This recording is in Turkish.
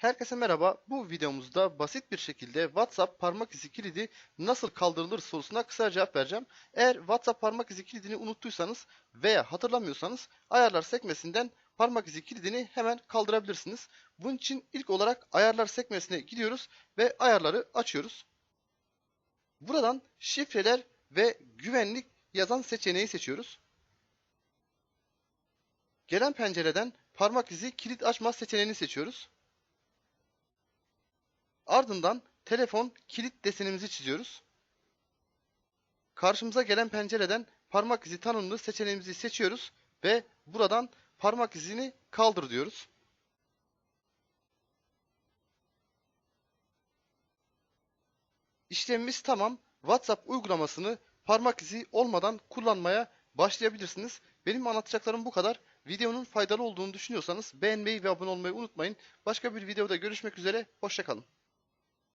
Herkese merhaba. Bu videomuzda basit bir şekilde WhatsApp parmak izi kilidi nasıl kaldırılır sorusuna kısa cevap vereceğim. Eğer WhatsApp parmak izi kilidini unuttuysanız veya hatırlamıyorsanız ayarlar sekmesinden parmak izi kilidini hemen kaldırabilirsiniz. Bunun için ilk olarak ayarlar sekmesine gidiyoruz ve ayarları açıyoruz. Buradan şifreler ve güvenlik yazan seçeneği seçiyoruz. Gelen pencereden parmak izi kilit açma seçeneğini seçiyoruz. Ardından telefon kilit desenimizi çiziyoruz. Karşımıza gelen pencereden parmak izi tanımlı seçeneğimizi seçiyoruz ve buradan parmak izini kaldır diyoruz. İşlemimiz tamam. WhatsApp uygulamasını parmak izi olmadan kullanmaya başlayabilirsiniz. Benim anlatacaklarım bu kadar. Videonun faydalı olduğunu düşünüyorsanız beğenmeyi ve abone olmayı unutmayın. Başka bir videoda görüşmek üzere. Hoşçakalın.